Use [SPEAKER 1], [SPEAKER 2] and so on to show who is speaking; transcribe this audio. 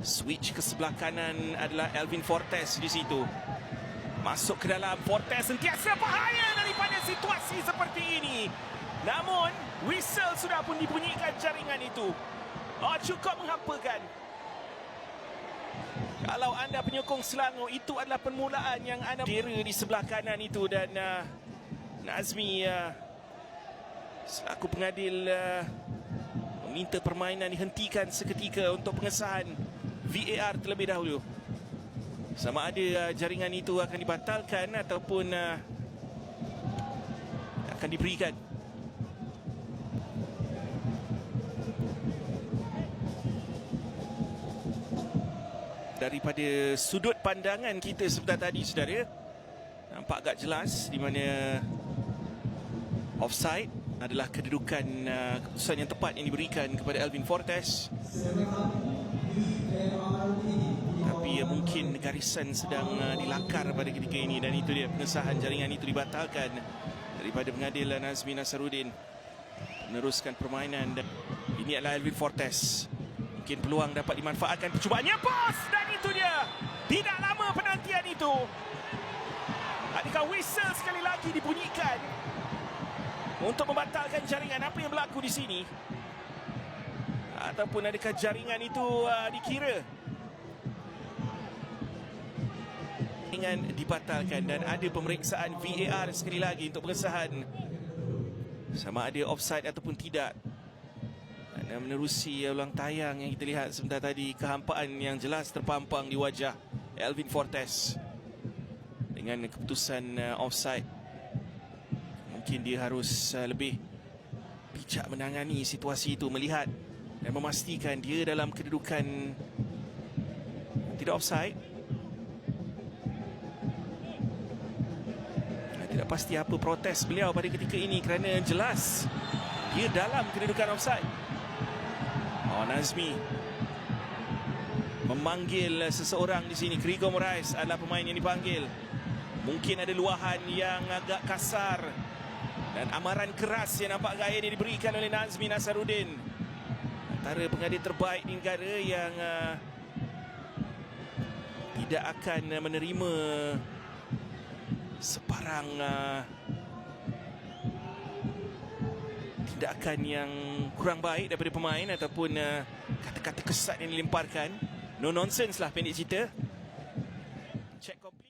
[SPEAKER 1] Switch ke sebelah kanan adalah Elvin Fortes di situ. Masuk ke dalam Fortes sentiasa bahaya daripada situasi seperti ini. Namun whistle sudah pun dibunyikan jaringan itu. Oh cukup menghampakan. Kalau anda penyokong Selangor itu adalah permulaan yang anda kira di sebelah kanan itu dan uh, Nazmi uh, selaku pengadil uh, meminta permainan dihentikan seketika untuk pengesahan VAR terlebih dahulu. Sama ada uh, jaringan itu akan dibatalkan ataupun uh, akan diberikan. Daripada sudut pandangan kita sebentar tadi saudara nampak agak jelas di mana offside adalah kedudukan uh, keputusan yang tepat yang diberikan kepada Alvin Fortes. Garisan sedang uh, dilakar pada ketika ini dan itu dia pengesahan jaringan itu dibatalkan daripada pengadil Nazmi Nasaruddin meneruskan permainan dan ini adalah Alvin Fortes. Mungkin peluang dapat dimanfaatkan percubaannya bos dan itu dia. Tidak lama penantian itu. Adakah whistle sekali lagi dibunyikan untuk membatalkan jaringan apa yang berlaku di sini ataupun adakah jaringan itu uh, dikira dengan dibatalkan dan ada pemeriksaan VAR sekali lagi untuk pengesahan. Sama ada offside ataupun tidak. Dan menerusi ulang tayang yang kita lihat sebentar tadi kehampaan yang jelas terpampang di wajah Elvin Fortes. Dengan keputusan uh, offside mungkin dia harus uh, lebih bijak menangani situasi itu melihat dan memastikan dia dalam kedudukan tidak offside pasti apa protes beliau pada ketika ini kerana jelas dia dalam kedudukan offside. Oh Nazmi memanggil seseorang di sini. Krigo Moraes adalah pemain yang dipanggil. Mungkin ada luahan yang agak kasar dan amaran keras yang nampak gaya ini diberikan oleh Nazmi Nasaruddin. Antara pengadil terbaik di negara yang uh, tidak akan menerima separang uh, tindakan yang kurang baik daripada pemain ataupun uh, kata-kata kesat yang dilemparkan. No nonsense lah pendek cerita. Check complete.